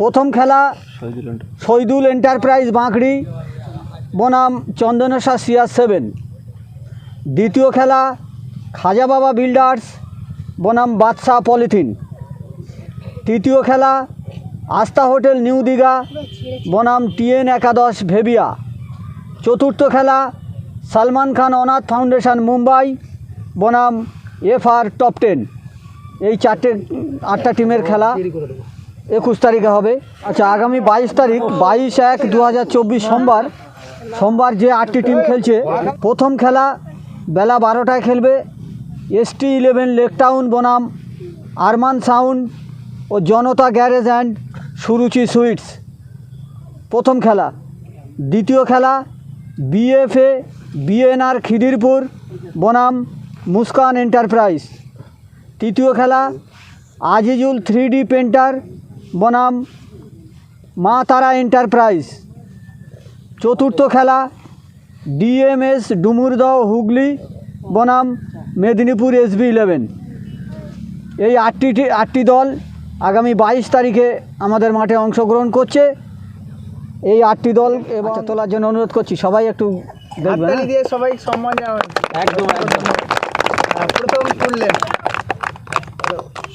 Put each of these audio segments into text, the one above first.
প্রথম খেলা শহীদুল এন্টারপ্রাইজ বাঁকড়ি বনাম চন্দনেশ্বর সিআর সেভেন। দ্বিতীয় খেলা খাজা বাবা বিল্ডার্স বনাম বাদশাহ পলিথিন। তৃতীয় খেলা আস্থা হোটেল নিউ দীঘা বনাম টিএন একাদশ ভেবিয়া। চতুর্থ খেলা সালমান খান অনাথ ফাউন্ডেশন মুম্বাই বনাম এফ আর টপ টেন। এই চারটে আটটা টিমের খেলা একুশ তারিখে হবে। আচ্ছা আগামী বাইশ তারিখ, বাইশ এক দু সোমবার সোমবার যে আটটি টিম খেলছে, প্রথম খেলা বেলা বারোটায় খেলবে এসটি ইলেভেন লেক টাউন বনাম, Arman sound oh Janata Garage and Suruchi Sweets. প্রথম খেলা। দ্বিতীয় খেলা, বিএফএ, বিএনআর খিদিরপুর, বনাম, মুস্কান এন্টারপ্রাইজ। তৃতীয় খেলা, আজিজুল থ্রি ডি পেন্টার বনাম মা তারা এন্টারপ্রাইজ। চতুর্থ খেলা ডিএমএস ডুমুরদহ হুগলি বনাম মেদিনীপুর এসবি ইলেভেন। এই আটটি আটটি দল আগামী বাইশ তারিখে আমাদের মাঠে অংশগ্রহণ করছে। এই আটটি দল এবং তোলার জন্য অনুরোধ করছি সবাই একটু দেখবেন হ্যাঁ? দিয়ে সবাই সম্মান জানাবেন একদম প্রথম তুললেন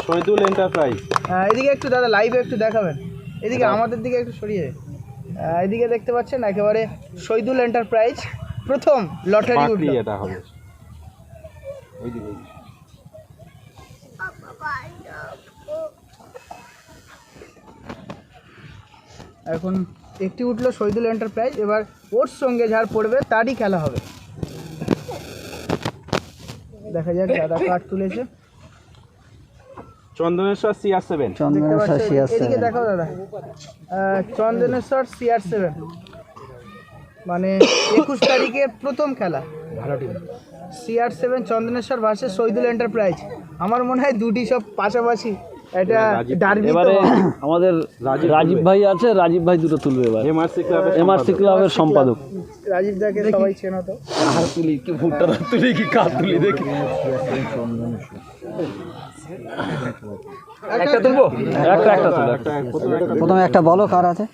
শহীদুল এন্টারপ্রাইজ হ্যাঁ, এদিকে একটু দাদা লাইভে একটু দেখাবেন। এদিকে আমাদের দিকে একটু সরিয়ে এদিকে দেখতে পাচ্ছেন একেবারে শহীদুল এন্টারপ্রাইজ প্রথম লটারি উঠল। এটা হবে। ওইদিকে। এখন একটি উঠল শহীদুল এন্টারপ্রাইজ এবার ওর সঙ্গে যার পড়বে তারই খেলা হবে। দেখা যাক দাদা কার্ড তুলেছে। চন্দনেশ্বর সিআর সেভেন চন্দনেশ্বর সিয়ার এদিকে দেখাও দাদা। চন্দনেশ্বর সিআর সেভেন মানে একুশ তারিখের প্রথম খেলা। ভালো team CR seven Chandaneswar versus Shahidul enterprise আমার মনে হয় দুটি সব পাশাপাশি এটা ডার্বি এবারে আমাদের রাজীব ভাই আছে রাজীব ভাই দুটো তুলবে এবার। এমআরসি ক্লাবের এমআরসি ক্লাবের সম্পাদক। রাজীব দাকে সবাই চেনো তো। তুলি কি ভুট্টা তুলি কি কাঠ তুলি দেখি। একটা তুলবো? একটা একটা তুলো প্রথমে একটা বলো কার আছে?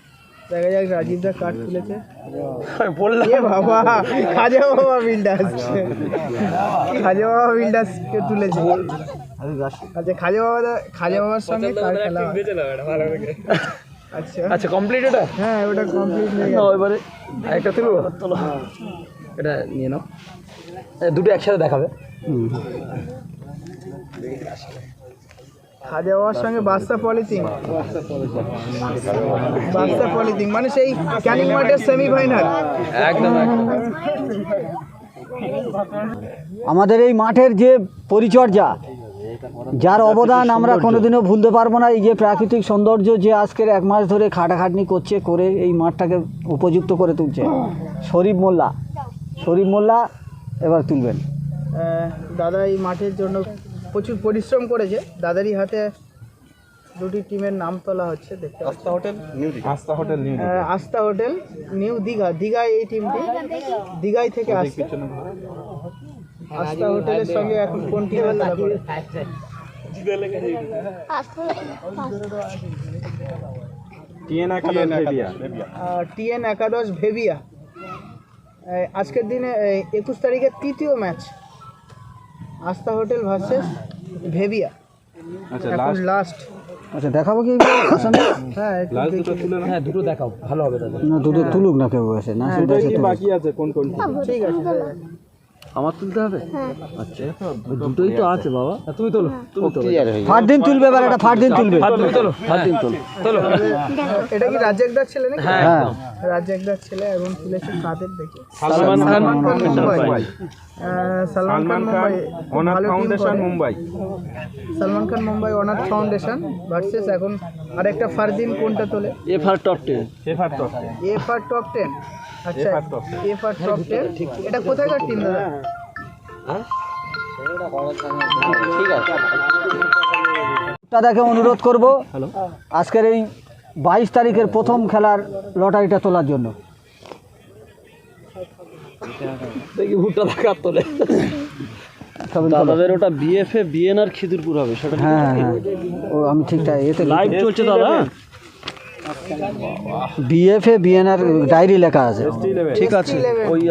দেখা যাক রাজীব দা কার্ড তুলেছে বললাম। এ বাবা খাজা বাবা বিল্ডার্স খাজা বাবা বিল্ডার্স কে তুলেছে? আচ্ছা খাজা বাবা দা- খাজা বাবার সঙ্গে কার খেলা আচ্ছা। আচ্ছা কমপ্লিট এটা? হ্যাঁ ওটা কমপ্লিট হয়ে এবারে তুলবো? তোলো এটা নিয়ে নাও। দুটো একসাথে দেখাবে। খাজা বাবার সঙ্গে বাস্তা পলিথিন। বাস্তা পলিথিন মানে সেই ক্যানিং মার্টের সেমিফাইনাল একদম একদম। আমাদের এই মাঠের যে পরিচর্যা যার অবদান আমরা কোনোদিনও ভুলতে পারব না এই যে প্রাকৃতিক সৌন্দর্য যে আজকের এক মাস ধরে খাটাখাটনি করছে করে এই মাঠটাকে উপযুক্ত করে তুলছে। শরীফ মোল্লা শরীফ মোল্লা এবার তুলবেন। দাদা এই মাঠের জন্য প্রচুর পরিশ্রম করেছে। দাদারই হাতে দুটি টিমের নাম তোলা হচ্ছে দেখতে। আস্থা হোটেল নিউ আহ, আস্থা হোটেল নিউ দীঘা। দীঘায় এই টিমটি দীঘাই থেকে আসছে। আস্থা হোটেলের সঙ্গে এখন কোন টিমের খেলা করে? টিএন একাদশ ভেবিয়া। আজকের দিনে একুশ তারিখের তৃতীয় ম্যাচ। আস্থা হোটেল ভার্সেস ভেবিয়া। আচ্ছা এখন লাস্ট লাস্ট আচ্ছা দেখাবো কি আসলে হ্যাঁ হ্যাঁ দুটো দেখাও ভালো হবে দাদা না দুটো তুলুক না কেউ এসে না এসে কি বাকি আছে কোন কোন? ঠিক আছে। আমার তুলতে হবে? আচ্ছা দুটোই তো আছে বাবা। তুমি তোলো তুমি তোলো। ফাট দিন তুলবে এবার এটা ফাট দিন তুলবে তুমি তোলো দিন তোলো। তোলো। এটা কি রাজ্জাকদার ছেলে নাকি? হ্যাঁ হ্যাঁ রাজ্জাকদার ছেলে এবং তুলেছে কাদের দেখে? সালমান খান সালমান খান Salman Khan Mumbai Anath Foundation Mumbai. Salman Khan Mumbai Anath Foundation versus এখন আরেকটা ফারদিন কোনটা তোলে? F R top ten safer top F R top ten আচ্ছা FR top 10 F R top ten এটা কোথাকার টিম দাদা? টা দেখে অনুরোধ করব আজকের এই বাইশ তারিখের প্রথম খেলার লটারিটা তোলার জন্য। দেখি ভুট্টা তোলে। দাদাদের ওটা বিএফএ বিএনআর খিদিরপুর হবে সেটা হ্যাঁ হ্যাঁ ও আমি ঠিকঠাক এতে লাইভ চলছে দাদা? বিএফএ বিএনআর ডায়েরি লেখা আছে। ঠিক আছে। ওই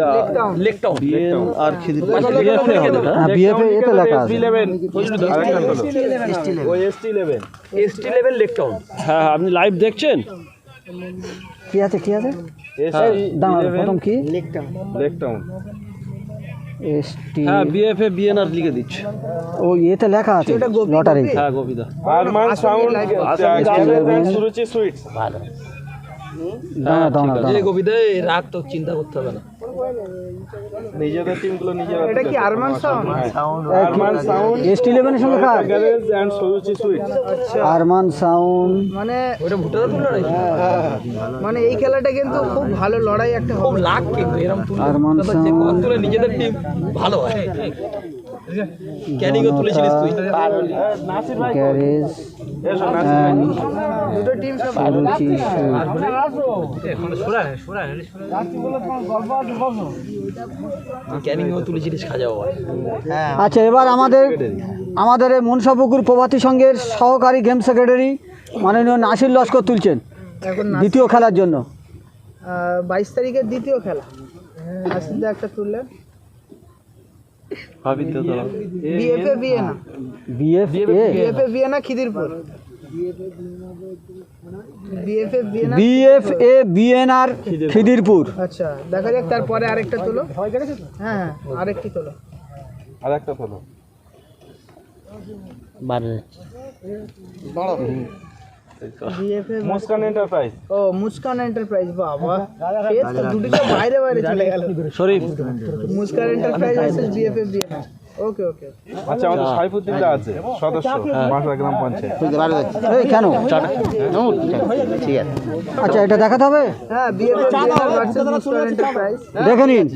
লেখটাও লেকটাউন আর খিদির হ্যাঁ বিএফএ এতে লেখা আছে। ওই ST eleven ST level Lake Town হ্যাঁ আপনি লাইভ দেখছেন? কি আছে কি আছে? প্রথম কি? হ্যাঁ বিএফএ বিএনআর লিখে দিচ্ছে। ও এতে লেখা আছে লটারি। হ্যাঁ গোবিদা আরমান সাউন্ড সুরুচি সুইটস দাঁড়া দাঁড়া যে দাঁড়া রাগ তো চিন্তা করতে হবে না। নিজেদের টিমগুলো নিজেরা এটা কি Arman Sound Arman Sound S T ইলেভেনের সঙ্গে কার garage and Suruchi Sweets Arman Sound মানে ওইটা ভুটার তুলে মানে এই খেলাটা কিন্তু খুব ভালো লড়াই একটা খুব লাগ কিন্তু এরকম তুলে আরমান যে নিজেদের টিম ভালো হয়। তুলেছিলিস তুই গ্যারেজ তুলেছিলিস খাজা আচ্ছা এবার আমাদের আমাদের এই মনসাপুকুর প্রভাতী সংঘের সহকারী গেম সেক্রেটারি মাননীয় নাসির লস্কর তুলছেন দ্বিতীয় খেলার জন্য। বাইশ তারিখের দ্বিতীয় খেলা। আসিদা একটা তুললেন। বিএফএ বিএনা বিএফ এ বিএফএ বিএনা খিদিরপুর। BFA BNR Khidirpur. আচ্ছা দেখা যাক তারপরে আরেকটা তোলো। হ্যাঁ হ্যাঁ আরেকটি তোলো। আর একটা হলো বিএফএ মুস্কান এন্টারপ্রাইজ ও মুস্কান এন্টারপ্রাইজ বাবা। সে তো দুটো বাইরে বাইরে চলে গেল। শরীফ। মুস্কান এন্টারপ্রাইজ ওকে ওকে আচ্ছা আমাদের সাইফুদ্দিন দা আছে সদস্য মাসা গ্রাম পঞ্চায়েত। এই কেন? আচ্ছা এটা দেখাতে হবে? হ্যাঁ দেখে নিন।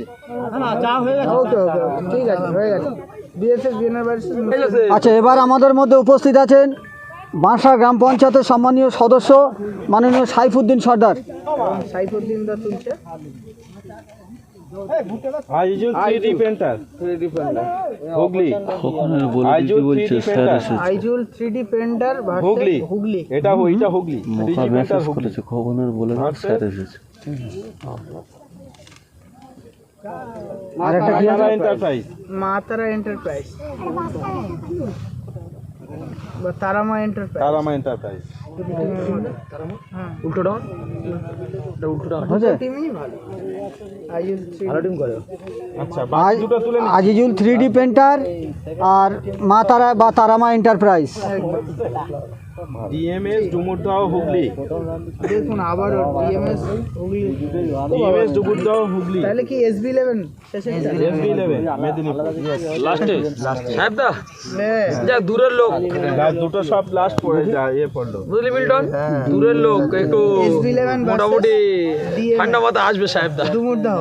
ওকে ওকে ওকে ঠিক আছে হয়ে গেছে। আচ্ছা এবার আমাদের মধ্যে উপস্থিত আছেন বাঁশা গ্রাম পঞ্চায়েতের সম্মানীয় সদস্য মাননীয় সাইফুদ্দিন সর্দার। সাইফুদ্দিন দা তুলছে আছে? এন্টারপ্রাইজ মা তারা এন্টারপ্রাইজ বা তারামা এন্টারপ্রাইজ তারামা এন্টারপ্রাইজ উল্টো ডাউন? এটা উল্টো ডাউন। হয়েছে? টিমই ভালো। ভালো টিম করে। আচ্ছা বাকি দুটো তুলে। আজিজুল থ্রি ডি পেন্টার আর মা তারা বা তারামা এন্টারপ্রাইজ ডিএমএস ডুমুরদহ হুগলি। দেখুন আবার ডিএমএস হুগলি। ডিএমএস ডুমুরদহ হুগলি। তাহলে কি এসবি ইলেভেন শেষে এসবি ইলেভেন মেদিনীপুর। লাস্টে সাহেব দা হ্যাঁ। যাক দূরের লোক। দুটো সব লাস্ট পড়ে যায় এ পড়ল। বুঝলি মিল্টন? দূরের লোক একটু SB11 versus মোটামুটি ঠান্ডা মাথা আসবে সাহেব দা ডুমুরদহ।